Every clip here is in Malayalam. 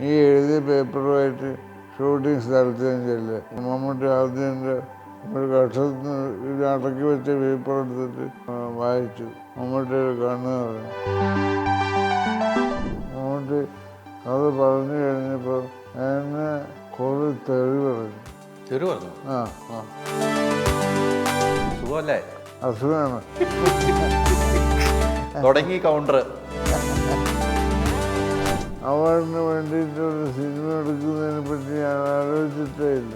നീ എഴുതിയ പേപ്പറുമായിട്ട് ഷൂട്ടിംഗ് സ്ഥലത്ത് ഞാൻ ചെല്ലുക. മമ്മൂട്ടി ആദ്യം എന്റെ ഒരു കഷത്തിന് ഇത് അടക്കി വെച്ച പേപ്പർ എടുത്തിട്ട് വായിച്ചു. മമ്മൂട്ടിയുടെ കണ്ണ് പറഞ്ഞു മമ്മൂട്ടി അത് പറഞ്ഞു കഴിഞ്ഞപ്പോൾ എന്നെ കുറേ തെറി പറഞ്ഞു. തെറി പറഞ്ഞു? ആ ആ. സുഖമല്ലേ? അസുഖമാണ്. തുടങ്ങി കൗണ്ടർ അവാർഡിന് വേണ്ടിയിട്ടൊരു സിനിമ എടുക്കുന്നതിനെ പറ്റി ഞാൻ ആലോചിച്ചിട്ടേ ഇല്ല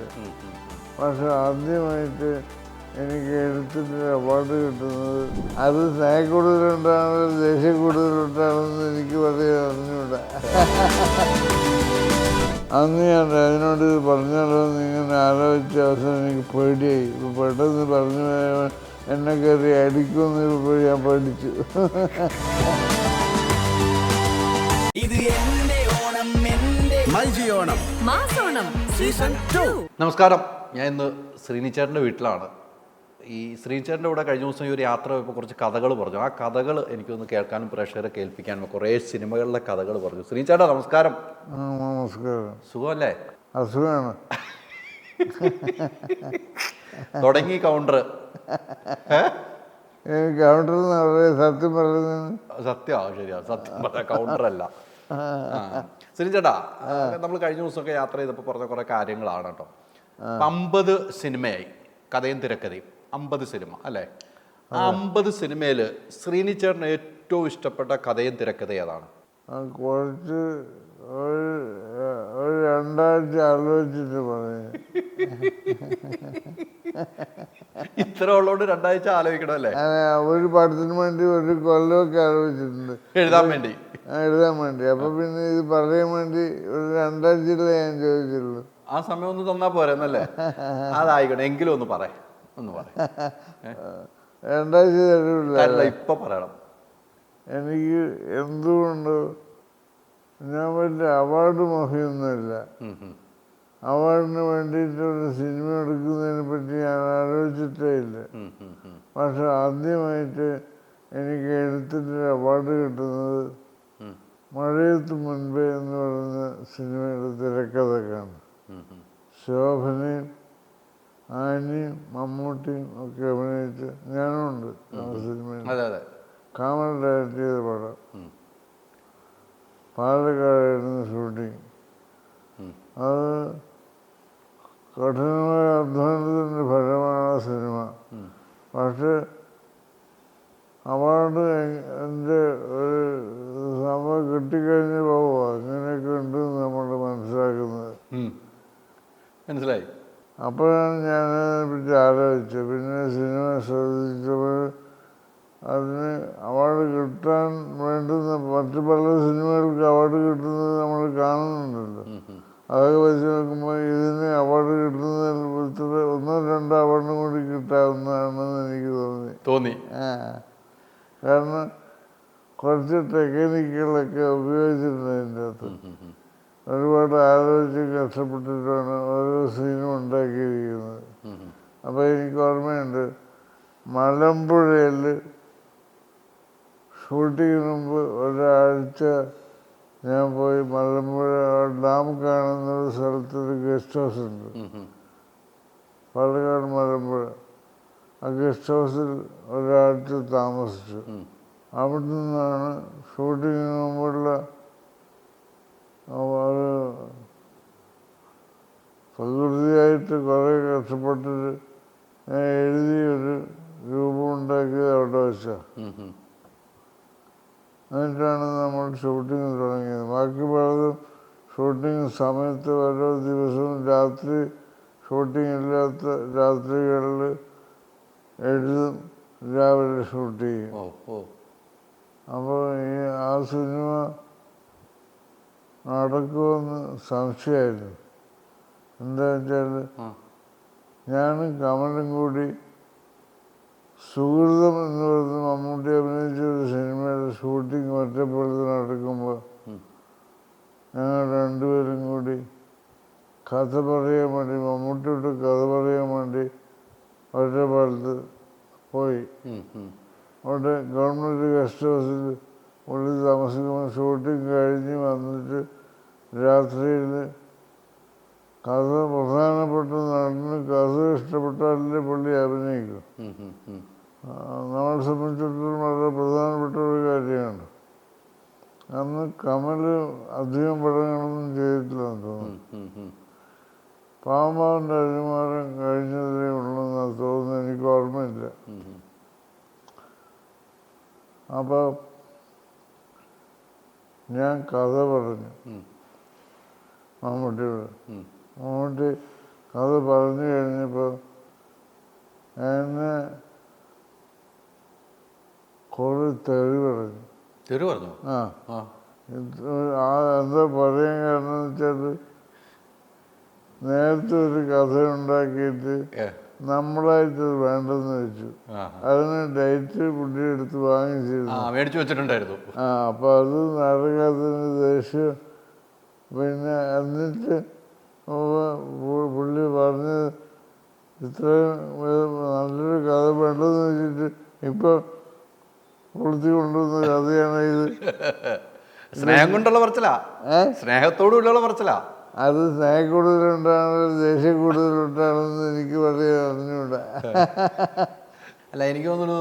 പക്ഷെ ആദ്യമായിട്ട് എനിക്ക് എഴുത്തിന്റെ അവാർഡ് കിട്ടുന്നത് അത് സ്നേഹ കൂടുതലുണ്ടാണോ ദേഷ്യം കൂടുതലുണ്ടാണെന്ന് എനിക്ക് പറയാൻ അറിഞ്ഞൂടാ അന്ന് ഞാൻ അതിനോട് പറഞ്ഞാലോ എന്ന് ഇങ്ങനെ ആലോചിച്ച അവസരം എനിക്ക് പേടിയായി. ഇപ്പൊ പെട്ടെന്ന് പറഞ്ഞു എന്നെ കയറി അടിക്കുമെന്ന് ഇപ്പോൾ ഞാൻ പഠിച്ചു ഇത് നമസ്കാരം. ഞാൻ ഇന്ന് ശ്രീനിച്ചേട്ടന്റെ വീട്ടിലാണ്. ഈ ശ്രീനിച്ചേട്ടന്റെ കൂടെ കഴിഞ്ഞ ദിവസം ഈ ഒരു യാത്ര പോയപ്പോൾ കുറച്ച് കഥകൾ പറഞ്ഞു. ആ കഥകൾ എനിക്കൊന്ന് കേൾക്കാനും പ്രേക്ഷകരെ കേൾപ്പിക്കാനും കുറേ സിനിമകളിലെ കഥകൾ പറഞ്ഞു. ശ്രീനിച്ചേട്ടാ നമസ്കാരം. ആ, നമസ്കാരം. സുഖമല്ലേ? അസുഖമാണ് തുടങ്ങി കൗണ്ടർ കൗണ്ടർ കൗണ്ടറിൽ നിന്ന് പറയാം സത്യം പറയുന്നത്? സത്യം. ശരിയാ. സത്യം പറഞ്ഞ കൗണ്ടർ അല്ല. ശ്രീചേട്ടാ നമ്മൾ കഴിഞ്ഞ ദിവസമൊക്കെ യാത്ര ചെയ്തപ്പോൾ പറഞ്ഞ കുറേ കാര്യങ്ങളാണ് കേട്ടോ. അമ്പത് സിനിമയായി കഥയും തിരക്കഥയും. അമ്പത് സിനിമ അല്ലേ? ആ അമ്പത് സിനിമയിൽ ശ്രീനിച്ചേട്ടന് ഏറ്റവും ഇഷ്ടപ്പെട്ട കഥയും തിരക്കഥ ഏതാണ്? കുറച്ച് ഒരു ഒരു രണ്ടാഴ്ച ആലോചിച്ചിട്ട് പറഞ്ഞു ഇത്ര ഉള്ളോണ്ട് രണ്ടാഴ്ച ആലോചിക്കണം അല്ലേ? ഒരു പടത്തിന് വേണ്ടി ഒരു കൊല്ലമൊക്കെ ആലോചിച്ചിട്ടുണ്ട്. എഴുതാൻ വേണ്ടി. എഴുതാൻ വേണ്ടി. അപ്പൊ പിന്നെ ഇത് പറയാൻ വേണ്ടി ഒരു രണ്ടാഴ്ചയിലേ ഞാൻ ചോദിച്ചുള്ളൂ ആ സമയം ഒന്ന് തന്നാ പോരെ എന്നല്ലേ അതായിക്കോട്ടെ എങ്കിലും ഒന്ന് പറ ഒന്ന് പറ. രണ്ടാഴ്ച തരൂല്ല ഇപ്പൊ പറയണം. എനിക്ക് എന്തുകൊണ്ട് ഞാൻ വേണ്ടി അവാർഡ് മോഹിയൊന്നുമില്ല. അവാർഡിന് വേണ്ടിയിട്ടൊരു സിനിമ എടുക്കുന്നതിനെ പറ്റി ഞാൻ ആലോചിച്ചിട്ടേ ഇല്ല. പക്ഷെ ആദ്യമായിട്ട് എനിക്ക് എഴുത്തിന്റെ അവാർഡ് കിട്ടുന്നത്. മഴയത്ത് മുൻപേ എന്ന് പറയുന്ന സിനിമയുടെ തിരക്കഥ കാണും. ശോഭനയും ആനിയും മമ്മൂട്ടിയും ഒക്കെ അഭിനയിച്ച് ഞാനുണ്ട് ആ സിനിമയിൽ കാമൽ ഡയറക്റ്റ് ചെയ്ത പടം. പാലക്കാടായിരുന്നു ഷൂട്ടിങ്. അത് കഠിനമായ അധ്വാനത്തിന്റെ ഫലമാണ് ആ സിനിമ. പക്ഷെ അവാർഡ് എന്റെ ഒരു സമയം കിട്ടിക്കഴിഞ്ഞ് പോവുക അങ്ങനെയൊക്കെ ഉണ്ട് നമ്മൾ മനസ്സിലാക്കുന്നത്. മനസ്സിലായി. അപ്പോഴാണ് ഞാൻ അതിനെപ്പറ്റി ആലോചിച്ചത് പിന്നെ സിനിമ ശ്രദ്ധിച്ചപ്പോൾ അതിന് അവാർഡ് കിട്ടാൻ വേണ്ടുന്ന മറ്റു പല സിനിമകൾക്ക് അവാർഡ് കിട്ടുന്നത് നമ്മൾ കാണുന്നുണ്ടല്ലോ. അതൊക്കെ വെച്ച് നോക്കുമ്പോൾ ഇതിന് അവാർഡ് കിട്ടുന്നതിൽ ഒന്നോ രണ്ടോ അവാർഡും കൂടി കിട്ടാവുന്നതാണെന്ന് എനിക്ക് തോന്നി. തോന്നി. ആ. കാരണം കുറച്ച് ടെക്നിക്കുകളൊക്കെ ഉപയോഗിച്ചിട്ടുണ്ട് അതിന്റെ അകത്ത്. ഒരുപാട് ആലോചിച്ച് കഷ്ടപ്പെട്ടിട്ടാണ് ഓരോ സീനും ഉണ്ടാക്കിയിരിക്കുന്നത്. അപ്പോൾ എനിക്ക് ഓർമ്മയുണ്ട് മലമ്പുഴയിൽ ഷൂട്ടിങ്ങിന് മുമ്പ് ഒരാഴ്ച ഞാൻ പോയി മലമ്പുഴ ഡാം കാണുന്ന ഒരു സ്ഥലത്തൊരു ഗസ്റ്റ് ഹൗസ് ഉണ്ട്. പാലക്കാട് മലമ്പുഴ ആ ഗസ്റ്റ് ഹൗസിൽ ഒരാഴ്ച താമസിച്ചു. അവിടെ നിന്നാണ് ഷൂട്ടിങ്ങിന് മുമ്പുള്ള ഒരു പ്രകൃതിയായിട്ട് കുറേ കഷ്ടപ്പെട്ടിട്ട് ഞാൻ എഴുതിയൊരു രൂപം ഉണ്ടാക്കിയത് അവിടെ വെച്ച. എന്നിട്ടാണ് നമ്മൾ ഷൂട്ടിങ് തുടങ്ങിയത് ബാക്കി പലതും ഷൂട്ടിങ് സമയത്ത് ഓരോ ദിവസവും രാത്രി ഷൂട്ടിംഗ് ഇല്ലാത്ത രാത്രികളിൽ എഴുതും. രാവിലെ ഷൂട്ട് ചെയ്യും. ഓ ഓ. അപ്പോൾ ഈ ആ സിനിമ നടക്കുമെന്ന് സംശയമായിരുന്നു. എന്താ വെച്ചാൽ ഞാനും കമലും കൂടി സുഹൃതം എന്ന് പറയുന്ന മമ്മൂട്ടി അഭിനയിച്ച ഒരു സിനിമയുടെ ഷൂട്ടിംഗ് ഒറ്റപ്പെടുത്തി നടക്കുമ്പോൾ. ഞങ്ങൾ രണ്ടുപേരും കൂടി കഥ പറയാൻ വേണ്ടി മമ്മൂട്ടിയോട് കഥ പറയാൻ വേണ്ടി ഒറ്റപ്പാലത്ത് പോയി. അവിടെ ഗവൺമെന്റ് ഗസ്റ്റ് ഹൗസിൽ ഉള്ളിൽ താമസിക്കുമ്പോൾ ഷൂട്ടിംഗ് കഴിഞ്ഞ് വന്നിട്ട് രാത്രിയിൽ കഥ പ്രധാനപ്പെട്ട നടന് കഥ ഇഷ്ടപ്പെട്ടാലേ പുള്ളി അഭിനയിക്കും നമ്മളെ സംബന്ധിച്ചിടത്തോളം വളരെ പ്രധാനപ്പെട്ട ഒരു കാര്യമാണ് അന്ന് കമൽ അധികം പടങ്ങളൊന്നും ഉം. പാമ്പാവിന്റെ അഴിമാരം കഴിഞ്ഞതേ ഉള്ളെന്ന് തോന്നുന്നു. എനിക്ക് ഓർമ്മയില്ല. അപ്പോൾ ഞാൻ കഥ പറഞ്ഞു. മമ്മൂട്ടിയോട്. മമ്മൂട്ടി കഥ പറഞ്ഞു കഴിഞ്ഞപ്പോൾ എന്നെ കുറേ തെറി പറഞ്ഞു. തെറി പറഞ്ഞു? ആ. എന്താ പറയാൻ കാരണം എന്ന് വെച്ചാൽ നേരത്തെ ഒരു കഥ ഉണ്ടാക്കിയിട്ട് നമ്മളായിട്ട് വേണ്ടെന്ന് വെച്ചു. അതിന് ഡേറ്റ് പുള്ളി എടുത്ത് വാങ്ങിച്ചിരുന്നു മേടിച്ചു വെച്ചിട്ടുണ്ടായിരുന്നു. ആ അപ്പൊ അത് നാടകത്തിന് ദേഷ്യം. പിന്നെ എന്നിട്ട് പുള്ളി പറഞ്ഞ് ഇത്രയും നല്ലൊരു കഥ വേണ്ടെന്ന് വെച്ചിട്ട് ഇപ്പൊ കൊളുത്തി കൊണ്ടുവന്ന കഥയാണ് ഇത്? സ്നേഹം കൊണ്ടുള്ള പറച്ചിലാ. സ്നേഹത്തോടുള്ള പറച്ചിലാ. അത് സ്നേഹ കൂടുതലുണ്ടാണോ ദേഷ്യം കൂടുതലുണ്ടാണെന്ന് എനിക്ക് വളരെ അറിഞ്ഞൂടാ അല്ല എനിക്ക് തോന്നുന്നു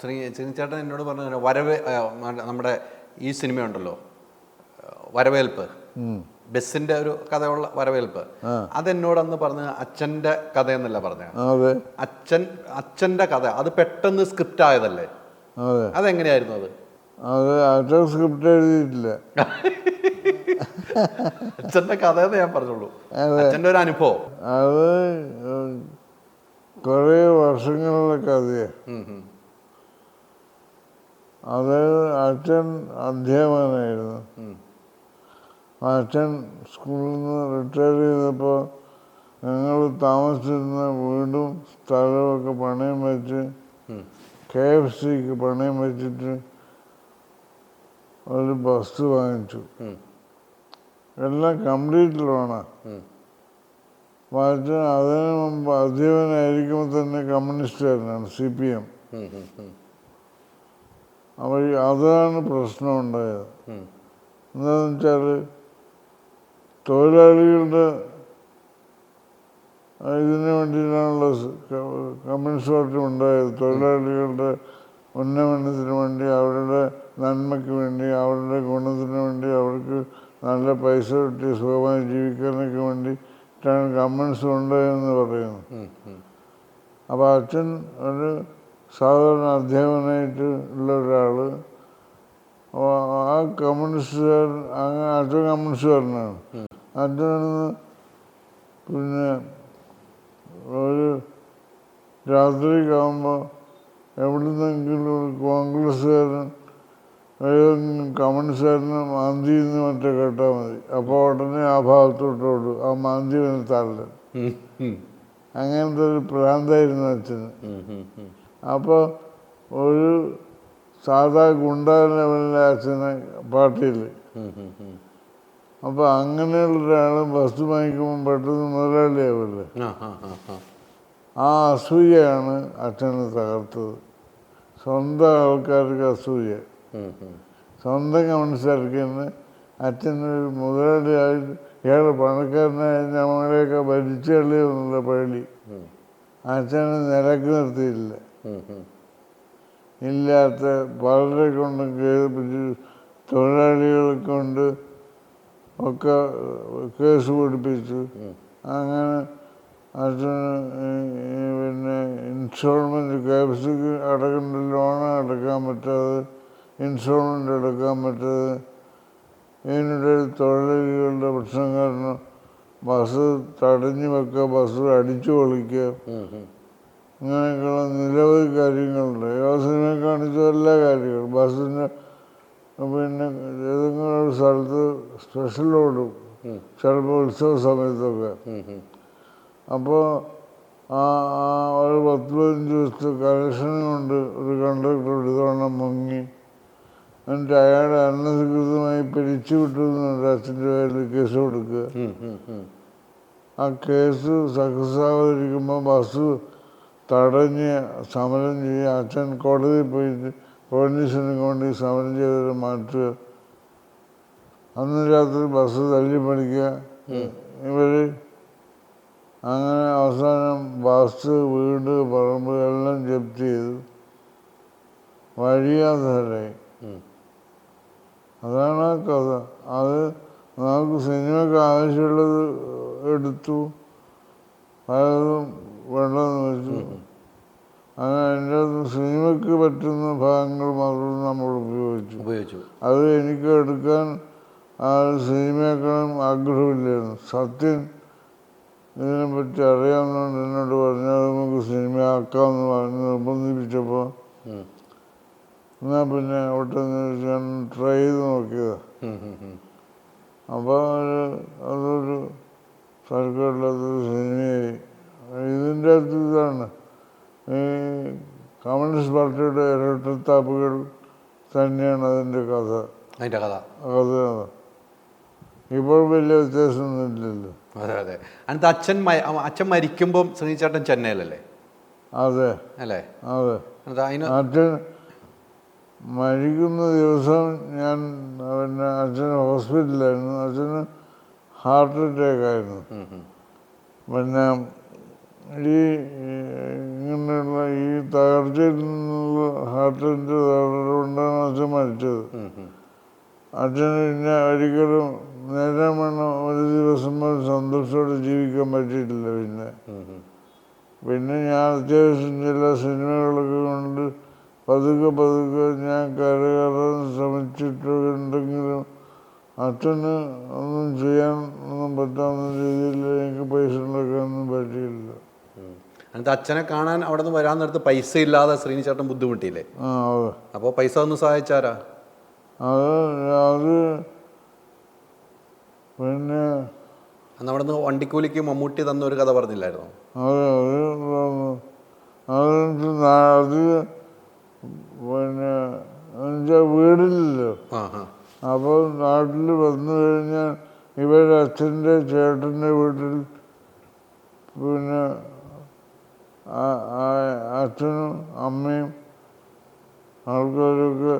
ശ്രീ ശ്രീചേട്ടൻ എന്നോട് പറഞ്ഞു വരവേ നമ്മുടെ ഈ സിനിമയുണ്ടല്ലോ ഉണ്ടല്ലോ വരവേൽപ്പ് ബസ്സിന്റെ ഒരു കഥയുള്ള വരവേൽപ്പ്. അതെന്നോട് അന്ന് പറഞ്ഞ അച്ഛന്റെ കഥ എന്നല്ല പറഞ്ഞ അച്ഛൻ അച്ഛന്റെ കഥ അത് പെട്ടെന്ന് സ്ക്രിപ്റ്റ് ആയതല്ലേ അതെ. അതെങ്ങനെയായിരുന്നു അത്? അത് സ്ക്രിപ്റ്റ് എഴുതിയിട്ടില്ല. അച്ഛന്റെ കഥ ഞാൻ പറഞ്ഞോളൂ അച്ഛന്റെ ഒരു അനുഭവം. അത് കുറേ വർഷങ്ങളുടെ കഥയാണ് അത് അച്ഛൻ അധ്യാപകനായിരുന്നു. അച്ഛൻ സ്കൂളിൽ നിന്ന് റിട്ടയർ ചെയ്തപ്പോൾ ഞങ്ങൾ താമസിച്ചിരുന്ന വീടും സ്ഥലമൊക്കെ പണയം വെച്ച്. കെ എഫ് സിക്ക് പണയം വെച്ചിട്ട് ഒരു ബസ് വാങ്ങിച്ചു. എല്ലാം കംപ്ലീറ്റ് ഉം. പക്ഷേ അതിന് മുമ്പ് അധ്യാപകനായിരിക്കുമ്പോൾ തന്നെ കമ്മ്യൂണിസ്റ്റുകാരനാണ് സി പി എം. അപ്പോൾ അതാണ് പ്രശ്നം ഉണ്ടായത്. എന്താണെന്ന് വെച്ചാൽ തൊഴിലാളികളുടെ ഇതിനു ക- കമ്മ്യൂണിസ്റ്റ് പാർട്ടി ഉണ്ടായത് തൊഴിലാളികളുടെ ഉന്നമനത്തിന് വേണ്ടി അവരുടെ നന്മയ്ക്ക് വേണ്ടി അവരുടെ ഗുണത്തിന് വേണ്ടി അവർക്ക് നല്ല പൈസ കിട്ടി സുഖമായി ജീവിക്കാനൊക്കെ വേണ്ടിയിട്ടാണ് ഉണ്ട് എന്ന് പറയുന്നു. അപ്പോൾ അച്ഛൻ ഒരു സാധാരണ അധ്യാപകനായിട്ട് ഉള്ള ഒരാൾ ആ കമ്മ്യൂണിസ്റ്റുകാരൻ അങ്ങനെ അച്ഛൻ കമ്മ്യൂണിസ്റ്റുകാരനാണ് അച്ഛനൊന്ന് പിന്നെ ഒരു രാത്രിക്കാകുമ്പോൾ എവിടുന്നെങ്കിലും ഒരു കോൺഗ്രസ്സുകാരൻ ഏതെങ്കിലും മാന്തി എന്ന് മറ്റേ കേട്ടാൽ മതി അപ്പോൾ ഉടനെ ആ ഭാഗത്തോട്ട് ഓടും ആ മാന്തി വന്ന് ഉം. അങ്ങനത്തെ ഒരു പ്രാന്തായിരുന്നു അച്ഛന്. അപ്പോൾ ഒരു സാധാ ഗുണ്ട ലെവലിലെ അച്ഛനെ പാർട്ടിയിൽ. അപ്പോൾ അങ്ങനെയുള്ള ഒരാൾ ബസ് വാങ്ങിക്കുമ്പോൾ പെട്ടെന്ന് മുതലാളിയാവില്ലേ ആ, അസൂയയാണ് അച്ഛനെ തകർത്തത് സ്വന്തം ആൾക്കാർക്ക് അസൂയ. സ്വന്തം കമ്മ്യൂണിസ്റ്റുകാർക്ക് തന്നെ അച്ഛനൊരു മുതലാളിയായിട്ട് ഇയാൾ പണക്കാരനായ ഞങ്ങളെയൊക്കെ ഭരിച്ചള്ളി എന്നുള്ള പള്ളി അച്ഛനെ നിലയ്ക്ക് നിർത്തിയില്ല. ഇല്ലാത്ത പലരെ കൊണ്ട് കേൾപ്പിച്ച് തൊഴിലാളികളെ കൊണ്ട് ഒക്കെ കേസ് പിടിപ്പിച്ചു അങ്ങനെ അച്ഛന് പിന്നെ ഇൻസ്റ്റോൾമെന്റ് കേസ് അടക്കേണ്ട ലോൺ അടക്കാൻ പറ്റാതെ ഇൻസ്റ്റാൾമെന്റ് എടുക്കാൻ പറ്റാതെ ഇതിനിടെ തൊഴിലാളികളുടെ പ്രശ്നം കാരണം ബസ് തടഞ്ഞു വെക്കുക ബസ് അടിച്ചു പൊളിക്കുക. ഇങ്ങനെയൊക്കെയുള്ള നിരവധി കാര്യങ്ങളുണ്ട് യോസിനെ സിനിമ കാണിച്ച എല്ലാ കാര്യങ്ങളും ബസ്സിന്റെ പിന്നെ ഏതെങ്കിലും ഒരു സ്ഥലത്ത് സ്പെഷ്യൽ ഓടും. ചിലപ്പോൾ ഉത്സവ സമയത്തൊക്കെ. അപ്പോൾ ആ ആ ഒരു പത്ത് പതിനഞ്ച് ദിവസത്തെ കലക്ഷൻ കൊണ്ട് ഒരു കണ്ടക്ടർ ഒരു തവണ മുങ്ങി എന്നിട്ട് അയാളെ അനധികൃതമായി പിരിച്ചു വിട്ടുന്നുണ്ട് അച്ഛന്റെ പേരിൽ കേസ് കൊടുക്കുക. ആ കേസ് സക്സസ് ആവാതിരിക്കുമ്പോൾ ബസ് തടഞ്ഞ് സമരം ചെയ്യുക അച്ഛൻ കോടതിയിൽ പോയിട്ട് പോലീസിന് കൊണ്ട് സമരം ചെയ്തവരെ മാറ്റുക. അന്ന് രാത്രി ബസ് തല്ലി പഠിക്കുക. ഇവർ അങ്ങനെ അവസാനം ബസ് വീട് പറമ്പ് എല്ലാം ജപ്തി ചെയ്തു. വഴിയാധാരായി. അതാണ് ആ കഥ. അത് നമുക്ക് സിനിമയ്ക്ക് ആവശ്യമുള്ളത് എടുത്തു. പലതും വേണ്ടെന്ന് വെച്ചു. അങ്ങനെ അതിന്റെ സിനിമയ്ക്ക് പറ്റുന്ന ഭാഗങ്ങൾ മാത്രം നമ്മൾ ഉപയോഗിച്ചു. ഉപയോഗിച്ചു. അത് എനിക്ക് എടുക്കാൻ ആ സിനിമയെക്കാളും ആഗ്രഹമില്ലായിരുന്നു. സത്യൻ ഇതിനെപ്പറ്റി അറിയാവുന്നതുകൊണ്ട് എന്നോട് പറഞ്ഞാൽ നമുക്ക് സിനിമയാക്കാമെന്ന് പറഞ്ഞ് നിർബന്ധിപ്പിച്ചപ്പോൾ. എന്നാൽ പിന്നെ അവിടെ ഞാൻ ട്രൈ ചെയ്ത് നോക്കിയത്. അപ്പോൾ അതൊരു സർക്കാരില്ലാത്തൊരു സിനിമയായി. ഇതിന്റെ അകത്ത് ഇതാണ്. ഈ കമ്മ്യൂണിസ്റ്റ് പാർട്ടിയുടെ ഇരട്ടത്താപ്പുകൾ തന്നെയാണ് അതിന്റെ കഥ. അതിന്റെ കഥ. കഥ ഇപ്പോൾ വലിയ വ്യത്യാസമൊന്നുമില്ലല്ലോ അതെ അതെ. അതിനകത്ത് അച്ഛൻ അച്ഛൻ മരിക്കുമ്പം ശ്രീചേട്ടൻ ചെന്നൈയിലല്ലേ? അതെ. അല്ലേ? അതെ. എന്നിട്ട് അച്ഛൻ മരിക്കുന്ന ദിവസം ഞാൻ പിന്നെ അച്ഛൻ ഹോസ്പിറ്റലായിരുന്നു അച്ഛന് ഹാർട്ട് അറ്റാക്ക് ആയിരുന്നു. പിന്നെ ഈ ഇങ്ങനെയുള്ള ഈ തകർച്ചയിൽ നിന്നുള്ള ഹാർട്ടിന്റെ തകർച്ച കൊണ്ടാണ് അച്ഛൻ മരിച്ചത്. അച്ഛന് പിന്നെ ഒരിക്കലും നേരെ വേണം ഒരു ദിവസം പോലും സന്തോഷത്തോടെ ജീവിക്കാൻ പറ്റിയിട്ടില്ല പിന്നെ. പിന്നെ ഞാൻ അത്യാവശ്യം ചില സിനിമകളൊക്കെ കൊണ്ട് പതുക്കെ പതുക്കെ ഞാൻ കരകയറാൻ ശ്രമിച്ചിട്ടുണ്ടെങ്കിലും അച്ഛന് ഒന്നും ചെയ്യാൻ ഒന്നും പറ്റാവുന്ന രീതിയിൽ എനിക്ക് പൈസ ഉണ്ടാക്കാനൊന്നും പറ്റിയില്ല. എന്നിട്ട് അച്ഛനെ കാണാൻ അവിടെ നിന്ന് വരാൻ നേരത്ത് പൈസ ഇല്ലാതെ ശ്രീനിച്ചേട്ടൻ ബുദ്ധിമുട്ടിയില്ലേ? ആ അതെ. അപ്പോൾ പൈസ ഒന്ന് സഹായിച്ചാരാ? അത് അത് പിന്നെ അന്ന് അവിടെ നിന്ന് വണ്ടിക്കൂലിക്ക് മമ്മൂട്ടി തന്ന ഒരു കഥ പറഞ്ഞില്ലായിരുന്നു? അത് അത് അത് പിന്നെ എന്നുവെച്ചാൽ വീടില്ലല്ലോ. അപ്പോൾ നാട്ടിൽ വന്നു കഴിഞ്ഞാൽ ഇവരുടെ അച്ഛന്റെ ചേട്ടന്റെ വീട്ടിൽ പിന്നെ അച്ഛനും അമ്മയും ആൾക്കാരൊക്കെ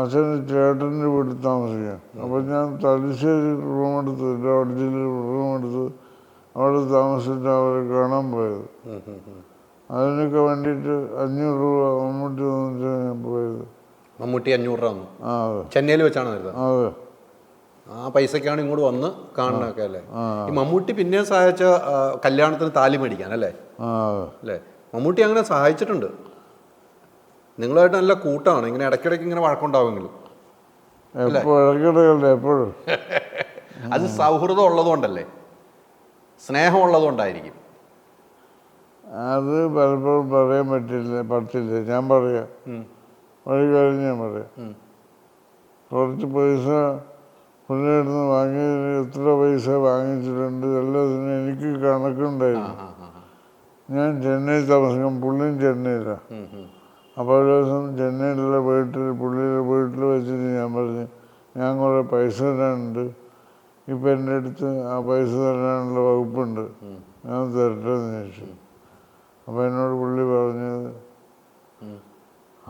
അച്ഛന്റെ ചേട്ടന്റെ വീട്ടിൽ താമസിക്കാം അപ്പോൾ ഞാൻ തലശ്ശേരി റൂമെടുത്ത് ലോഡ്ജിൽ റൂമെടുത്ത് അവിടെ താമസിച്ചിട്ട് അവരെ കാണാൻ പോയത്. അതിനൊക്കെ വേണ്ടിയിട്ട് അഞ്ഞൂറ് രൂപ മമ്മൂട്ടി തന്നിട്ട് ഞാൻ പോയത്. മമ്മൂട്ടി അഞ്ഞൂറ് രൂപ തന്നു ആ അതെ. ചെന്നൈയിൽ വെച്ചാണ് വരുന്നത്. അതെ. ആ പൈസക്കാണ് ഇങ്ങോട്ട് വന്ന് കാണണൊക്കെ അല്ലേ? ഈ മമ്മൂട്ടി പിന്നെ സഹായിച്ച ആ, കല്യാണത്തിന് താലി മേടിക്കാൻ അല്ലേ? ആ അതെ. അല്ലേ? മമ്മൂട്ടി അങ്ങനെ സഹായിച്ചിട്ടുണ്ട്. നിങ്ങളുമായിട്ട് നല്ല കൂട്ടാണ്. ഇങ്ങനെ ഇടയ്ക്കിടയ്ക്ക് ഇങ്ങനെ വഴക്കുണ്ടാവുമെങ്കിലും എപ്പോഴും. അത് സൗഹൃദം ഉള്ളതുകൊണ്ടല്ലേ? സ്നേഹം ഉള്ളതുകൊണ്ടായിരിക്കും. അത് പലപ്പോഴും പറയാൻ പറ്റില്ല പറ്റില്ല. ഞാൻ പറയാം. വഴി കഴിഞ്ഞ് കാര്യം ഞാൻ പറയാം. കുറച്ച് പൈസ പുള്ളിയുടെ വാങ്ങി എത്ര പൈസ വാങ്ങിച്ചിട്ടുണ്ട് എല്ലാത്തിനും എനിക്ക് കണക്കുണ്ടായിരുന്നു. ഞാൻ ചെന്നൈ താമസിക്കും പുള്ളിയും ചെന്നൈയിലാണ്. അപ്പോൾ ഒരു ദിവസം ചെന്നൈയിലുള്ള വീട്ടിൽ പുള്ളിയുടെ വീട്ടിൽ വെച്ചിട്ട് ഞാൻ പറഞ്ഞു ഞാൻ കുറേ പൈസ തരാനുണ്ട്. ഇപ്പം എന്റെ അടുത്ത് ആ പൈസ തരാനുള്ള വകുപ്പുണ്ട്. ഞാൻ തരട്ടെ എന്ന് ചോദിച്ചു. അപ്പോൾ എന്നോട് പുള്ളി പറഞ്ഞത്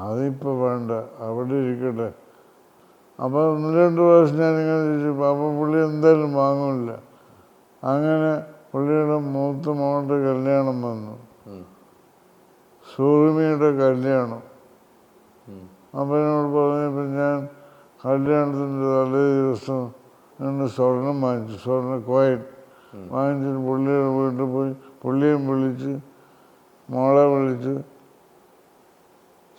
അതിപ്പോൾ വേണ്ട അവിടെ ഇരിക്കട്ടെ. അപ്പോൾ ഒന്ന് രണ്ട് പ്രാവശ്യം ഞാനിങ്ങനെ ചോദിച്ചു അപ്പോൾ പുള്ളി എന്തായാലും വാങ്ങില്ല അങ്ങനെ പുള്ളിയുടെ മൂത്ത മോളുടെ കല്യാണം വന്നു. സൂറിമിയുടെ കല്യാണം. അപ്പം എന്നോട് പറഞ്ഞപ്പോൾ ഞാൻ കല്യാണത്തിന്റെ തലേ ദിവസം നിന്ന് സ്വർണം വാങ്ങിച്ചു സ്വർണ കോയിൻ വാങ്ങിച്ചിട്ട് പുള്ളിയുടെ വീട്ടിൽ പോയി പുള്ളിയും വിളിച്ച് മോളെ വിളിച്ച്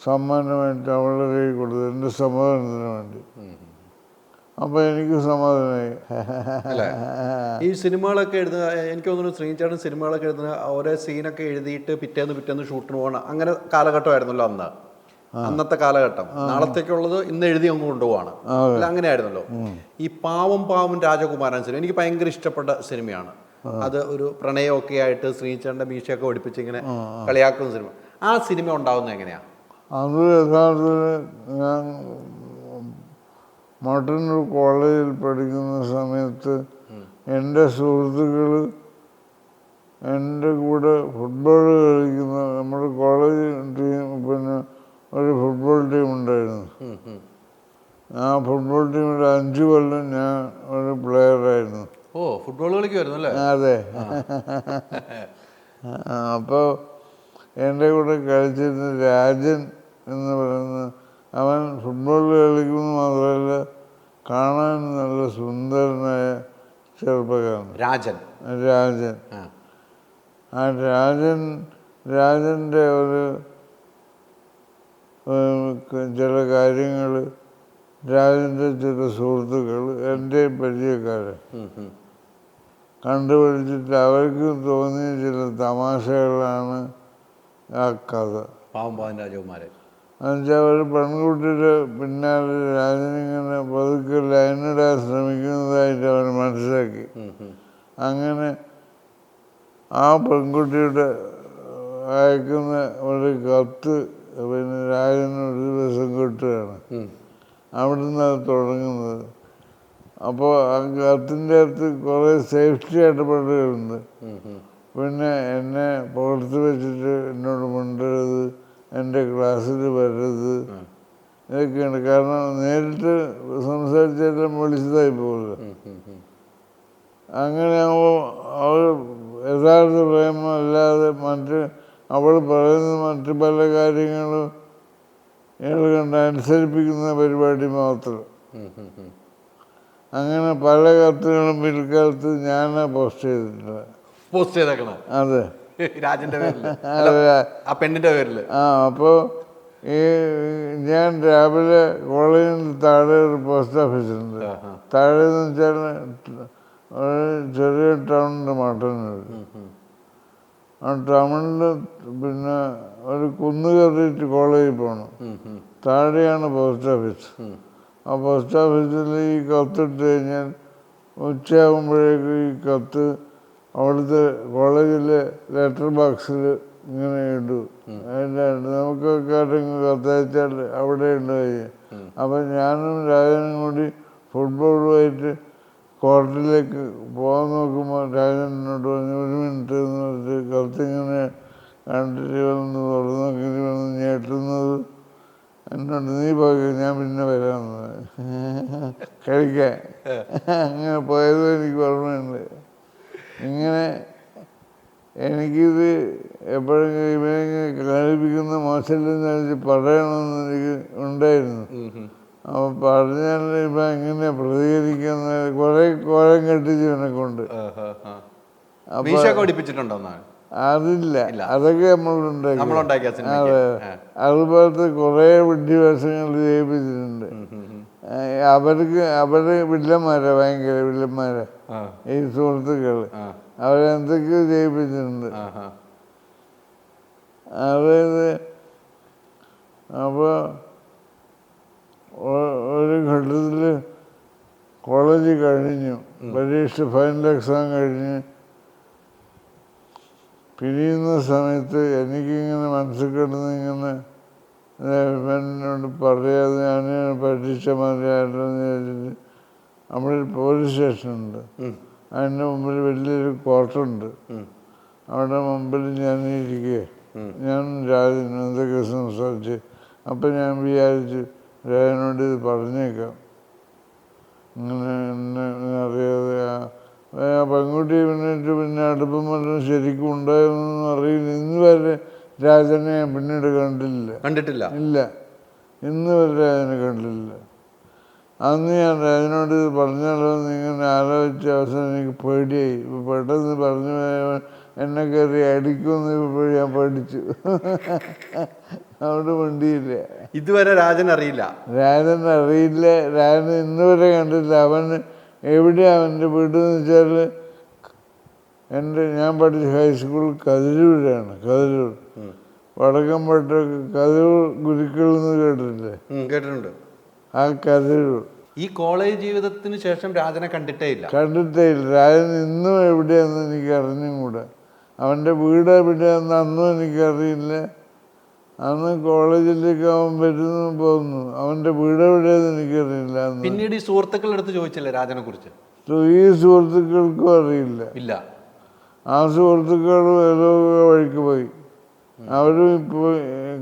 സമ്മാനമായിട്ട് അവളുടെ കൈ കൊടുത്തു എന്റെ സമാധാനത്തിന് വേണ്ടി. അപ്പൊ എനിക്ക് സമാധാനമായി ഈ സിനിമകളൊക്കെ എഴുതുന്ന എനിക്ക് തോന്നുന്നു ശ്രീചാടൻ സിനിമകളൊക്കെ എഴുതുന്ന ഓരോ സീനൊക്കെ എഴുതിയിട്ട് പിറ്റേന്ന് പിറ്റേന്ന് ഷൂട്ടിന് പോകണം അങ്ങനെ കാലഘട്ടമായിരുന്നല്ലോ അന്ന്. അന്നത്തെ കാലഘട്ടം. നാളത്തേക്കുള്ളത് ഇന്ന് എഴുതി അങ്ങ് കൊണ്ടുപോവാണ്. അല്ല അങ്ങനെയായിരുന്നല്ലോ. ഈ പാവം പാവം രാജകുമാരൻ സിനിമ എനിക്ക് ഭയങ്കര ഇഷ്ടപ്പെട്ട സിനിമയാണ്. അത് ഒരു പ്രണയമൊക്കെ ആയിട്ട് ശ്രീചേട്ടന്റെ മീശയൊക്കെ ഒടിപ്പിച്ച് ഇങ്ങനെ കളിയാക്കുന്ന സിനിമ. ആ സിനിമ ഉണ്ടാവുന്നത് എങ്ങനെയാ? അത് യഥാർത്ഥത്തിൽ ഞാൻ മട്ടന്നൂർ കോളേജിൽ പഠിക്കുന്ന സമയത്ത് എന്റെ സുഹൃത്തുക്കൾ എന്റെ കൂടെ ഫുട്ബോൾ കളിക്കുന്ന നമ്മുടെ കോളേജ് ടീം പിന്നെ ഒരു ഫുട്ബോൾ ടീം ഉണ്ടായിരുന്നു. ആ ഫുട്ബോൾ ടീമിൽ അഞ്ച് കൊല്ലം ഞാൻ ഒരു ഫുട്ബോൾ കളിക്കുമായിരുന്നു അല്ലേ? അതെ. അപ്പോൾ എന്റെ കൂടെ കളിച്ചിരുന്ന രാജൻ എന്ന് പറയുന്ന അവൻ ഫുട്ബോൾ കളിക്കുന്നു മാത്രമല്ല കാണാൻ നല്ല സുന്ദരനായ ചെറുപ്പക്കാരൻ രാജൻ. രാജൻ. ആ. രാജൻ രാജന്റെ ഒരു ചില കാര്യങ്ങൾ രാജന്റെ ചില സുഹൃത്തുക്കൾ എന്റെ പരിചയക്കാരൻ. കണ്ടുപിടിച്ചിട്ട് അവർക്ക് തോന്നിയ ചില തമാശകളാണ് ആ കഥ. പാവം രാജകുമാരൻ. എന്നുവെച്ചാൽ ഒരു പെൺകുട്ടിയുടെ പിന്നാലെ രാജനിങ്ങനെ പതുക്കെ ലൈനിടാൻ ശ്രമിക്കുന്നതായിട്ട് അവർ മനസ്സിലാക്കി. അങ്ങനെ ആ പെൺകുട്ടിയുടെ അയക്കുന്ന ഒരു കത്ത് പിന്നെ രാജന് ഒരു ദിവസം കിട്ടുകയാണ്. അവിടുന്ന് അത് തുടങ്ങുന്നത്. അപ്പോൾ അതിന്റെ അകത്ത് കുറേ സേഫ്റ്റി ഇടപെടലുണ്ട്. പിന്നെ എന്നെ പുറത്ത് വെച്ചിട്ട് എന്നോട് മിണ്ടരുത് എന്റെ ക്ലാസ്സിൽ വരരുത് ഇതൊക്കെയാണ് കാരണം നേരിട്ട് സംസാരിച്ചെല്ലാം വിളിച്ചതായി ഉം. അങ്ങനെ ആകുമ്പോൾ അവൾ യഥാർത്ഥ പ്രേമം അല്ലാതെ മറ്റ് അവൾ പറയുന്ന മറ്റ് പല കാര്യങ്ങളും ഇയാൾ കണ്ട് അനുസരിപ്പിക്കുന്ന പരിപാടി മാത്രം. അങ്ങനെ പല കത്തുകളും പിൽക്കാലത്ത് ഞാനാ പോസ്റ്റ് ചെയ്തിട്ടുണ്ട്. പോസ്റ്റ് ചെയ്തേക്കണം? അതെ. രാജന്റെ പേരിൽ. ആ പെണ്ണിന്റെ ആ അപ്പോൾ ഈ ഞാൻ രാവിലെ കോളേജിൽ താഴെ ഒരു പോസ്റ്റ് ഓഫീസുണ്ട്. താഴെ എന്ന് വെച്ചാൽ ഒരു ചെറിയ ടൗണിന്റെ മട്ടന്നൂർ. ആ ടൗണിൽ പിന്നെ ഒരു കുന്നു കയറിയിട്ട് കോളേജിൽ പോകണം. താഴെയാണ് പോസ്റ്റ് ഓഫീസ്. ആ പോസ്റ്റ് ഓഫീസിൽ ഈ കത്തിട്ട് കഴിഞ്ഞാൽ ഉച്ചയാകുമ്പോഴേക്ക് ഈ കത്ത് അവിടുത്തെ കോളേജിലെ ലെറ്റർ ബോക്സിൽ ഇങ്ങനെ ഇടും അതിന്റെ നമുക്കൊക്കെ ആരെങ്കിലും കത്തയച്ചാൽ അവിടെ ഉണ്ടായി അപ്പം ഞാനും രാജനും കൂടി ഫുട്ബോളുമായിട്ട് കോർട്ടിലേക്ക് പോകാൻ നോക്കുമ്പോൾ രാജൻ എന്നോട് പറഞ്ഞു ഒരു മിനിറ്റ് എന്ന് പറഞ്ഞിട്ട് കത്തിങ്ങനെ കണ്ടിട്ട് വന്ന് തുറന്നൊക്കെ വന്ന് ഞെട്ടുന്നത് എന്നോട് നീ പോയി ഞാൻ പിന്നെ വരാമെന്ന്. കഴിക്കാൻ. അങ്ങനെ പോയത് എനിക്ക് ഓർമ്മയുണ്ട്. ഇങ്ങനെ എനിക്കിത് എപ്പോഴെങ്കിലും ഇവനെ കളിപ്പിക്കുന്ന മോശമില്ലെന്ന് വെച്ച് പറയണമെന്ന് എനിക്ക് ഉണ്ടായിരുന്നു. അപ്പൊ. അപ്പോൾ പറഞ്ഞാൽ ഇപ്പം എങ്ങനെ പ്രതികരിക്കുന്ന കുറേ കോലം കെട്ടിച്ച് ഇവനെ കൊണ്ട്. എന്നാണ് അതില്ല. അതൊക്കെ നമ്മളുണ്ടാക്കി. അതുപോലത്തെ കുറേ വിദ്യാഭ്യാസങ്ങൾ ചെയ്യിപ്പിച്ചിട്ടുണ്ട്. അവർക്ക് അവർ വില്ലന്മാരാ ഭയങ്കര വില്ലന്മാരാ. ഈ സുഹൃത്തുക്കൾ. അവരെന്തൊക്കെയോ ചെയ്യിപ്പിച്ചിട്ടുണ്ട്. അതായത് അപ്പോൾ ഒരു ഘട്ടത്തിൽ കോളേജ് കഴിഞ്ഞു. പരീക്ഷ ഫൈനൽ എക്സാം കഴിഞ്ഞ്. പിരിയുന്ന സമയത്ത് എനിക്കിങ്ങനെ മനസ്സിൽ കിടന്ന് ഇങ്ങനെ എന്നോട് പറയാതെ ഞാൻ പരീക്ഷ മതിയായിട്ടെന്ന് ചോദിച്ചിട്ട് അവിടെ ഒരു പോലീസ് സ്റ്റേഷനുണ്ട്. അതിന്റെ മുമ്പിൽ വലിയൊരു കോർട്ടുണ്ട് അവിടെ മുമ്പിൽ ഞാൻ ഇരിക്കുക ഞാൻ രാജൻ എന്തൊക്കെ സംസാരിച്ച് അപ്പം ഞാൻ വിചാരിച്ചു രാജനോട് ഇത് പറഞ്ഞേക്കാം. ഇങ്ങനെ എന്നെ അറിയാതെ ആ പെൺകുട്ടി പിന്നിട്ട് പിന്നെ അടുപ്പം മറ്റും ശരിക്കും ഉണ്ടായിരുന്നു അറിയില്ല. ഇന്ന് വരെ രാജനെ പിന്നീട് കണ്ടില്ല കണ്ടിട്ടില്ല. ഇല്ല. ഇന്ന് വരെ രാജനെ കണ്ടില്ല അന്ന് ഞാൻ രാജനോട് പറഞ്ഞാലോ ഇങ്ങനെ ആലോചിച്ച അവസരം എനിക്ക് പേടിയായി. ഇപ്പൊ പെട്ടെന്ന് പറഞ്ഞു എന്നെ കയറി അടിക്കുമെന്ന് ഇപ്പോൾ ഞാൻ പഠിച്ചു അവിടെ വണ്ടിയില്ല ഇതുവരെ രാജൻ അറിയില്ല രാജൻ അറിയില്ല രാജൻ ഇന്നുവരെ കണ്ടില്ല അവൻ എവിടെയാ അവന്റെ വീട് എന്ന് വെച്ചാൽ എന്റെ ഞാൻ പഠിച്ച ഹൈസ്കൂൾ കതിരൂരാണ് കതിരൂർ. വടക്കംപേട്ട കതിരൂർ ഗുരുക്കൾ എന്ന് കേട്ടിട്ടില്ലേ? കേട്ടിട്ടുണ്ട്. ആ കതിരൂർ. ഈ കോളേജ് ജീവിതത്തിന് ശേഷം രാജനെ കണ്ടിട്ടേ ഇല്ല? കണ്ടിട്ടേ ഇല്ല. രാജൻ ഇന്നും എവിടെയാണെന്ന് എനിക്ക് അറിഞ്ഞുകൂടാ അവന്റെ വീട് എവിടെയാണെന്ന് അന്നും എനിക്കറിയില്ല. അന്ന് കോളേജിലേക്ക് അവൻ വരുന്നു പോകുന്നു അവന്റെ വീട് എവിടെയെന്ന് എനിക്കറിയില്ല അന്ന്. പിന്നീട് ഈ സുഹൃത്തുക്കളുടെ അടുത്ത് ചോദിച്ചില്ലേ രാജനെ കുറിച്ച് ഈ സുഹൃത്തുക്കൾക്കും അറിയില്ല. ഇല്ല. ആ സുഹൃത്തുക്കൾ ഏതോ വഴിക്ക് പോയി. അവരും ഇപ്പോൾ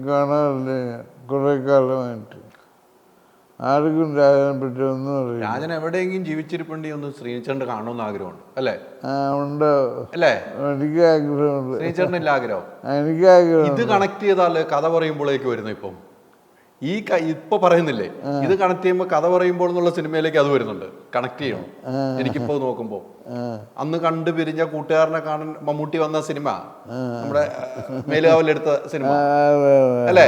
കാണാറില്ല ഞാൻ. കുറേ കാലമായിട്ട്. ആർക്കും രാജനെ പറ്റി ഒന്നും അറിയില്ല. രാജൻ എവിടെയെങ്കിലും ജീവിച്ചിരിപ്പുണ്ടെങ്കിൽ ഒന്ന് ശ്രീചേട്ടന്റെ കാണണമെന്ന് ആഗ്രഹമുണ്ട്. അല്ലേ? ആ ഉണ്ട്. അല്ലേ? എനിക്ക് ആഗ്രഹമുണ്ട് ശ്രീചേട്ടനില്ല ആഗ്രഹം എനിക്ക് ആഗ്രഹം ഇത് കണക്ട് ചെയ്താൽ കഥ പറയുമ്പോഴേക്ക് വരുന്നു ഇപ്പം. ഈ ഇപ്പൊ പറയുന്നില്ലേ? ഇത് കണക്ട് ചെയ്യുമ്പോൾ കഥ പറയുമ്പോൾ എന്നുള്ള സിനിമയിലേക്ക് അത് വരുന്നുണ്ട്. കണക്ട് ചെയ്യണം. എനിക്കിപ്പോ നോക്കുമ്പോ. അന്ന് കണ്ടു പിരിഞ്ഞ കൂട്ടുകാരനെ കാണാൻ മമ്മൂട്ടി വന്ന സിനിമ. നമ്മുടെ മേലുകാവലെടുത്ത സിനിമ. അല്ലേ?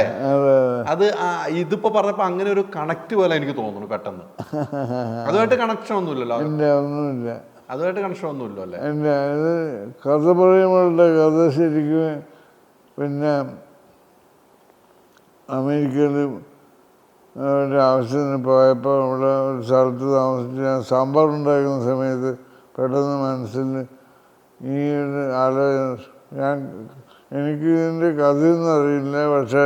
അത് ഇതിപ്പോ പറഞ്ഞപ്പോ അങ്ങനെ ഒരു കണക്ട് പോലെ എനിക്ക് തോന്നുന്നു പെട്ടെന്ന്. അതുമായിട്ട് കണക്ഷൻ ഒന്നുമില്ലല്ലോ. അതുമായിട്ട് കണക്ഷൻ ഒന്നുമില്ലല്ലോ അല്ലേ? കഥ പറയുമ്പോഴുള്ള കഥ ശരിക്കും പിന്നെ അമേരിക്കയിൽ ഒരു ആവശ്യത്തിന് പോയപ്പോൾ അവിടെ ഒരു സ്ഥലത്ത് താമസിച്ച് ഞാൻ സാമ്പാർ ഉണ്ടാക്കുന്ന സമയത്ത് പെട്ടെന്ന് മനസ്സിൽ ഈ ഒരു ആലോചന ഞാൻ എനിക്ക് ഇതിന്റെ കഥയൊന്നും അറിയില്ല പക്ഷേ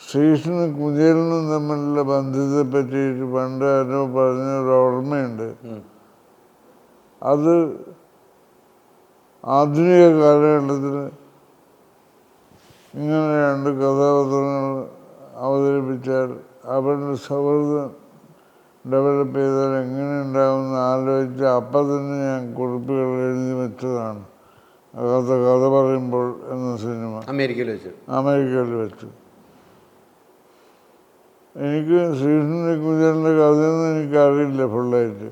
ശ്രീകൃഷ്ണനും കുഞ്ഞേലിനും തമ്മിലുള്ള ബന്ധത്തെ പറ്റിയിട്ട് പണ്ട് ആരോ പറഞ്ഞ ഒരു ഓർമ്മയുണ്ട്. അത് ആധുനിക കാലഘട്ടത്തിൽ ഇങ്ങനെ രണ്ട് കഥാപാത്രങ്ങൾ അവതരിപ്പിച്ചാൽ അവരുടെ സൗഹൃദം ഡെവലപ്പ് ചെയ്താൽ എങ്ങനെ ഉണ്ടാകുമെന്ന് ആലോചിച്ച് അപ്പം തന്നെ ഞാൻ കുറിപ്പുകൾ എഴുതി വെച്ചതാണ്. കഥ കഥ പറയുമ്പോൾ എന്ന സിനിമ. അമേരിക്കയിൽ വെച്ച്. അമേരിക്കയിൽ വെച്ച്. എനിക്ക് ശ്രീകൃഷ്ണനെ കുതിരന്റെ കഥയൊന്നും എനിക്കറിയില്ല ഫുള്ളായിട്ട്.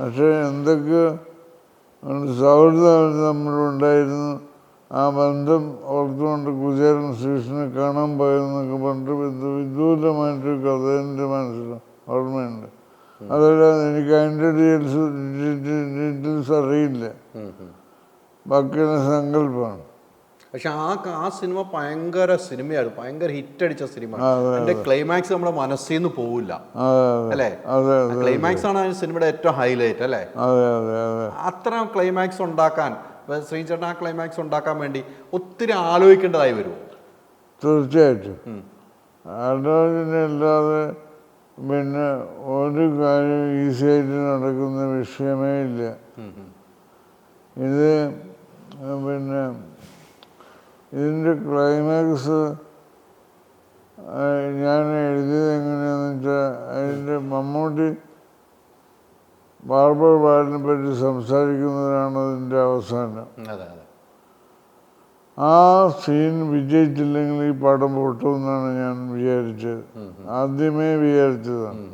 പക്ഷേ എന്തൊക്കെ സൗഹൃദം തമ്മിലുണ്ടായിരുന്നു ആ ബന്ധം ഓർത്തുകൊണ്ട് കുചേരൻ ശ്രീകൃഷ്ണനെ കാണാൻ പോയെന്നൊക്കെ പറഞ്ഞിട്ട് വിദൂ- വിദൂരമായിട്ടൊരു കഥ എന്റെ മനസ്സിൽ ഓർമ്മയുണ്ട്. അതല്ലാതെ എനിക്ക് അതിന്റെ ഡീറ്റെയിൽസ് ഡീറ്റെയിൽസ് അറിയില്ല. ബാക്കിയുള്ള സങ്കല്പമാണ്. പക്ഷെ ആ ആ സിനിമ ഭയങ്കര സിനിമയായിരുന്നു. ഭയങ്കര ഹിറ്റ് അടിച്ച സിനിമ അതിന്റെ ക്ലൈമാക്സ് നമ്മുടെ മനസ്സിൽ നിന്ന് പോവില്ല അല്ലേ? ക്ലൈമാക്സ് ആണ് ആ സിനിമയുടെ ഏറ്റവും ഹൈലൈറ്റ് അല്ലേ? അതെ അതെ അതെ. അത്ര ക്ലൈമാക്സ് ഉണ്ടാക്കാൻ ഇപ്പൊ ശ്രീചേട്ടൻ ആ ക്ലൈമാക്സ് ഉണ്ടാക്കാൻ വേണ്ടി ഒത്തിരി ആലോചിക്കേണ്ടതായി വരുമോ? തീർച്ചയായിട്ടും. ആലോചന അല്ലാതെ പിന്നെ ഒരു കാര്യം ഈസിയായിട്ട് നടക്കുന്ന വിഷയമേ ഇല്ല. ഇത് പിന്നെ ഇതിന്റെ ക്ലൈമാക്സ് ഞാൻ എഴുതിയത് എങ്ങനെയാണെന്ന് വെച്ചാൽ അതിന്റെ മമ്മൂട്ടി ബാർബർ ബാലിനെ പറ്റി സംസാരിക്കുന്നതിനാണ് അതിന്റെ അവസാനം. ആ സീൻ വിജയിച്ചില്ലെങ്കിൽ ഈ പടം പൊട്ടുമെന്നാണ് ഞാൻ വിചാരിച്ചത്. ആദ്യമേ വിചാരിച്ചതാണ്.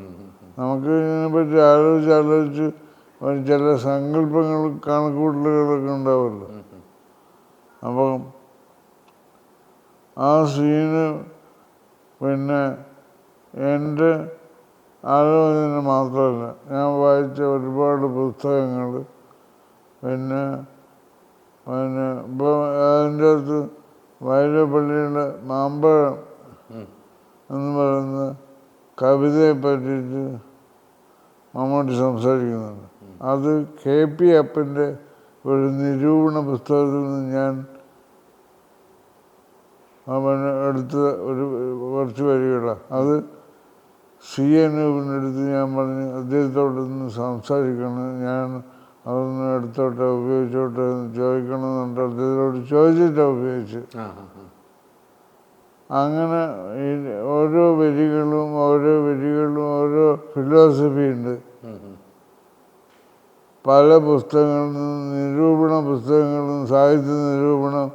നമുക്ക് ഇതിനെപ്പറ്റി ആലോചിച്ച് ആലോചിച്ച് ചില സങ്കല്പങ്ങൾ കണക്കൂട്ടലുകളൊക്കെ ഉണ്ടാവുമല്ലോ അപ്പം ആ സീന് പിന്നെ എന്റെ ആലോചന മാത്രമല്ല. ഞാൻ വായിച്ച ഒരുപാട് പുസ്തകങ്ങൾ. പിന്നെ പിന്നെ ഇപ്പോൾ അതിന്റെ അകത്ത് വൈരപ്പള്ളിയുടെ മാമ്പഴം എന്ന് പറയുന്ന കവിതയെ പറ്റിയിട്ട് മമ്മൂട്ടി സംസാരിക്കുന്നുണ്ട്. അത് കെ പി അപ്പന്റെ ഒരു നിരൂപണ പുസ്തകത്തിൽ നിന്ന് ഞാൻ അവന് എടുത്ത ഒരു കുറച്ച് വരികളാണ്. അത് സി. എൻ എടുത്ത് ഞാൻ പറഞ്ഞു അദ്ദേഹത്തോട് നിന്ന് സംസാരിക്കണം. ഞാൻ അതൊന്ന് എടുത്തോട്ടെ ഉപയോഗിച്ചോട്ടെ എന്ന് ചോദിക്കണമെന്നുണ്ട്. അദ്ദേഹത്തോട് ചോദിച്ചിട്ടാണ് ഉപയോഗിച്ച്. അങ്ങനെ ഈ ഓരോ വരികളും ഓരോ വരികളും ഓരോ ഫിലോസഫി ഉണ്ട്. പല പുസ്തകങ്ങളിൽ നിന്നും നിരൂപണ പുസ്തകങ്ങളിൽ നിന്നും സാഹിത്യ നിരൂപണം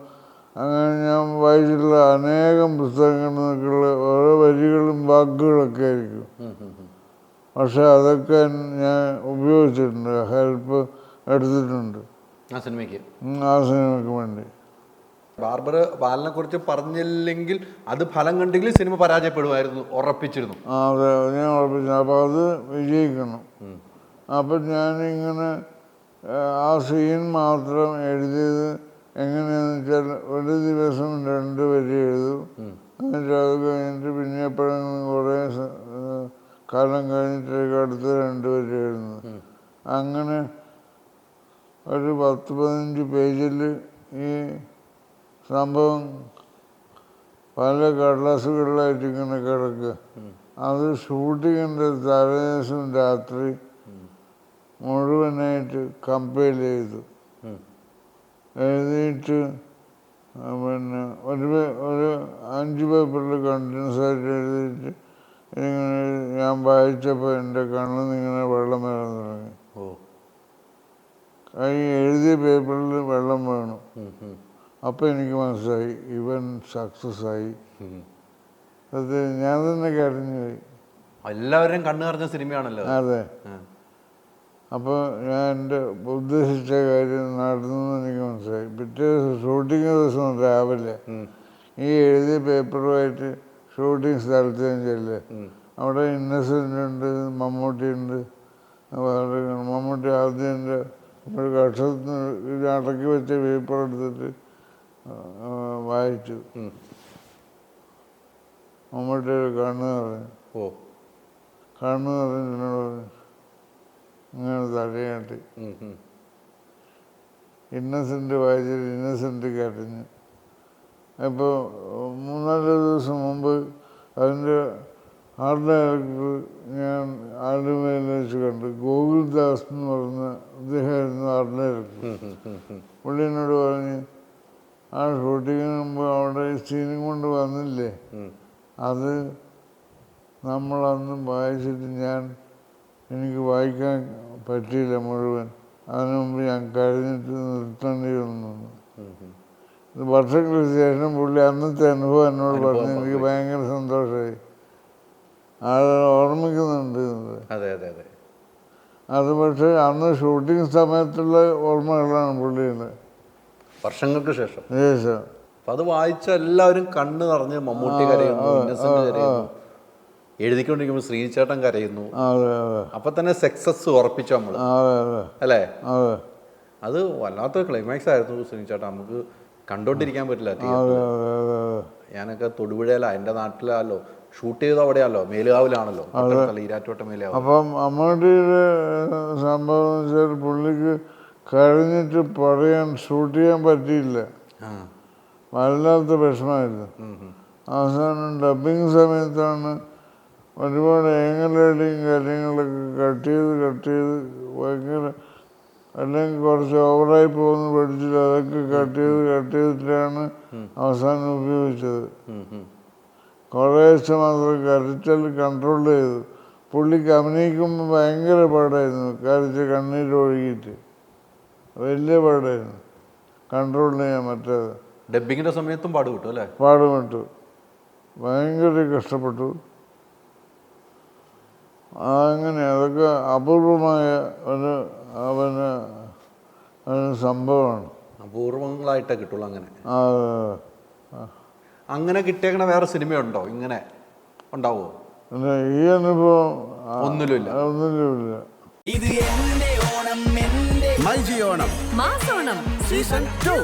അങ്ങനെ ഞാൻ വായിച്ചിട്ടുള്ള അനേകം പുസ്തകങ്ങളിലൊക്കെയുള്ള ഓരോ വരികളും വാക്കുകളൊക്കെ ആയിരിക്കും. പക്ഷെ അതൊക്കെ ഞാൻ ഉപയോഗിച്ചിട്ടുണ്ട് ഹെൽപ്പ് എടുത്തിട്ടുണ്ട്. ആ സിനിമയ്ക്ക്? ആ സിനിമയ്ക്ക് വേണ്ടി. ബാർബർ ബാലനെ കുറിച്ച് പറഞ്ഞില്ലെങ്കിൽ അത് ഫലം കണ്ടെങ്കിൽ സിനിമ പരാജയപ്പെടുമായിരുന്നു ഉറപ്പിച്ചിരുന്നു. ആ അതെ ഞാൻ ഉറപ്പിച്ചു അപ്പോൾ അത് വിജയിക്കണം. അപ്പം ഞാനിങ്ങനെ ആ, ആ സീൻ മാത്രം എഴുതിയത് എങ്ങനെയാണെന്ന് വെച്ചാൽ ഒരു ദിവസം രണ്ട് വരി എഴുതും. എന്നിട്ട് അത് കഴിഞ്ഞിട്ട് പിന്നെ എപ്പോഴെങ്കിലും കുറേ കാലം കഴിഞ്ഞിട്ടേക്ക് അടുത്ത് രണ്ട് വരി എഴുതുന്നു അങ്ങനെ ഒരു പത്ത് പതിനഞ്ച് പേജിൽ ഈ സംഭവം പല കടലാസുകളിലായിട്ട് ഇങ്ങനെ കിടക്കുക അത് ഷൂട്ടിങ്ങിന്റെ തലേദിവസം രാത്രി മുഴുവനായിട്ട് കമ്പയിൽ ചെയ്തു. എഴുതിയിട്ട് പിന്നെ ഒരു ഒരു അഞ്ച് പേപ്പറിൽ കണ്ടിന്യൂസ് ആയിട്ട് എഴുതിയിട്ട് ഇങ്ങനെ ഞാൻ വായിച്ചപ്പോൾ എന്റെ കണ്ണിൽ നിന്ന് ഇങ്ങനെ വെള്ളം വരാൻ തുടങ്ങി. ഈ എഴുതിയ പേപ്പറിൽ വെള്ളം വേണം. അപ്പോൾ എനിക്ക് മനസ്സിലായി ഇവൻ സക്സസ് ആയി. അത് ഞാൻ തന്നെ കരഞ്ഞു പോയി എല്ലാവരും കണ്ണു നിറഞ്ഞ സിനിമയാണല്ലോ അത്. അപ്പോൾ ഞാൻ എന്റെ ഉദ്ദേശിച്ച കാര്യം നടന്നു എനിക്ക് മനസ്സിലായി. പിറ്റേ ദിവസം ഷൂട്ടിംഗ് ദിവസം രാവിലെ ഈ എഴുതിയ പേപ്പറുമായിട്ട് ഷൂട്ടിംഗ് സ്ഥലത്ത് ഞാൻ ചെല്ലുക അവിടെ ഇന്നസെന്റ് ഉണ്ട് മമ്മൂട്ടി ഉണ്ട്. മമ്മൂട്ടി ആദ്യം എന്റെ ഒരു കക്ഷത്തിന് ഇത് അടക്കി വെച്ച പേപ്പർ എടുത്തിട്ട് വായിച്ചു. മമ്മൂട്ടി ഒരു കണ്ണ് പറഞ്ഞു ഓ. കണ്ണ് എന്നോട് പറഞ്ഞു. ഇങ്ങനെ തടയാണ്ട്. ഇന്നസെന്റ് വായിച്ചിട്ട് ഇന്നസെന്റ് കരഞ്ഞു. അപ്പോൾ മൂന്നാൽ ദിവസം മുമ്പ് അതിന്റെ ഡയറക്ടർ ഞാൻ മേലെ വെച്ച് കണ്ടു ഗോകുൽദാസ് എന്ന് പറഞ്ഞ അദ്ദേഹമായിരുന്നു ഉം. പുള്ളി എന്നോട് പറഞ്ഞ് ആ ഷൂട്ടിങ്ങിന് മുമ്പ് അവിടെ സീനും കൊണ്ട് വന്നില്ലേ? അത് നമ്മളന്ന് വായിച്ചിട്ട് ഞാൻ എനിക്ക് വായിക്കാൻ പറ്റിയില്ല മുഴുവൻ. അതിനു മുമ്പ് ഞാൻ കഴിഞ്ഞിട്ട് നിർത്തേണ്ടി വന്നു വർഷങ്ങൾക്ക് ശേഷം പുള്ളി അന്നത്തെ അനുഭവം എന്നോട് പറഞ്ഞു. എനിക്ക്. ഭയങ്കര സന്തോഷമായി. ആൾ ഓർമ്മിക്കുന്നുണ്ട് അതെ അതെ അതെ. അത് പക്ഷേ അന്ന് ഷൂട്ടിംഗ് സമയത്തുള്ള ഓർമ്മകളാണ് പുള്ളിയുടെ വർഷങ്ങൾക്ക് ശേഷം. ശേഷം. അത് വായിച്ച എല്ലാവരും കണ്ണ് നിറഞ്ഞ് മമ്മൂട്ടി കരയുന്നു. എഴുതിക്കൊണ്ടിരിക്കുമ്പോൾ ശ്രീചേട്ടൻ കരയുന്നു. അപ്പൊ തന്നെ സക്സസ് ഉറപ്പിച്ചു നമ്മൾ അല്ലേ? അത് വല്ലാത്ത ക്ലൈമാക്സ് ആയിരുന്നു ശ്രീചേട്ടൻ നമുക്ക് കണ്ടോണ്ടിരിക്കാൻ പറ്റില്ല ഞാനൊക്കെ തൊടുപുഴയല്ല എന്റെ നാട്ടിലാണല്ലോ. ഷൂട്ട് ചെയ്തത് അവിടെയാണല്ലോ. മേലുകാവിലാണല്ലോ. ഈരാറ്റുവട്ട മേലുകാവ്. അപ്പം അമ്മയുടെ സംഭവം വെച്ചാൽ പുള്ളിക്ക് കഴിഞ്ഞിട്ട് പറയാൻ ഷൂട്ട് ചെയ്യാൻ പറ്റിയില്ല. വല്ലാത്ത വിഷമമായിരുന്നു. ഉം. അവസാനം ഡബിങ് സമയത്താണ് ഒരുപാട് ഏങ്ങലടിയും കാര്യങ്ങളൊക്കെ കട്ട് ചെയ്ത് കട്ട് ചെയ്ത് ഭയങ്കര അല്ലെങ്കിൽ കുറച്ച് ഓവറായി പോകുന്ന പഠിച്ചില്ല അതൊക്കെ കട്ട് ചെയ്ത് കട്ട് ചെയ്തിട്ടാണ് അവസാനം ഉപയോഗിച്ചത്. ഉം, ദിവസം മാത്രം കരച്ചൽ കൺട്രോൾ ചെയ്തു. പുള്ളിക്ക് അഭിനയിക്കുമ്പോൾ ഭയങ്കര പാടായിരുന്നു. കരച്ച് കണ്ണീരൊഴുകിയിട്ട് വലിയ പാടായിരുന്നു. കൺട്രോൾ ചെയ്യാൻ പറ്റാതെ. ഡബ്ബിങ്ങിന്റെ സമയത്തും പാടുപെട്ടു അല്ലേ? പാടുപെട്ടു. ഭയങ്കര കഷ്ടപ്പെട്ടു. അങ്ങനെ അതൊക്കെ അപൂർവമായ ഒരു അവന് ഒരു സംഭവമാണ്. അപൂർവങ്ങളായിട്ടേ കിട്ടുള്ളൂ അങ്ങനെ. അങ്ങനെ കിട്ടിയേക്കണ വേറെ സിനിമയുണ്ടോ? ഇങ്ങനെ ഉണ്ടാവോ? പിന്നെ ഈ അനുഭവം ഒന്നിലുമില്ല. ഒന്നിലുമില്ല. ഇത് എന്റെ ഓണം എന്റെ മൽജി ഓണം മാസോണം. Season two